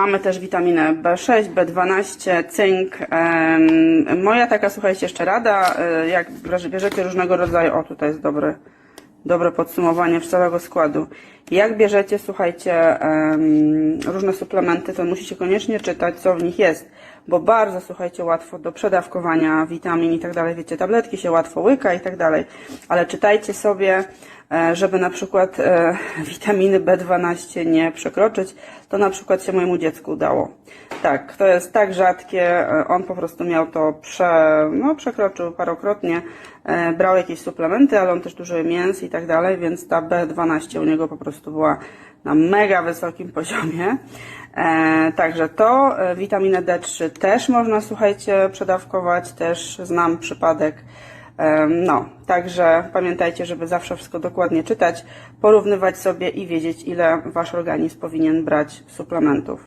Mamy też witaminę B6, B12, cynk. Moja taka, słuchajcie, jeszcze rada, e, jak bierzecie różnego rodzaju, o tutaj jest dobre, dobre podsumowanie całego składu. Jak bierzecie, słuchajcie, różne suplementy, to musicie koniecznie czytać, co w nich jest, bo bardzo, słuchajcie, łatwo do przedawkowania witamin i tak dalej, wiecie, tabletki się łatwo łyka i tak dalej, ale czytajcie sobie, e, żeby na przykład e, witaminy B12 nie przekroczyć, to na przykład się mojemu dziecku udało. Tak, to jest tak rzadkie, e, on po prostu miał to prze, no, przekroczył parokrotnie, brał jakieś suplementy, ale on też dużo mięs i tak dalej, więc ta B12 u niego po prostu była na mega wysokim poziomie. E, także to, e, witaminę D3 też można, słuchajcie, przedawkować, też znam przypadek. No, także pamiętajcie, żeby zawsze wszystko dokładnie czytać, porównywać sobie i wiedzieć, ile wasz organizm powinien brać suplementów.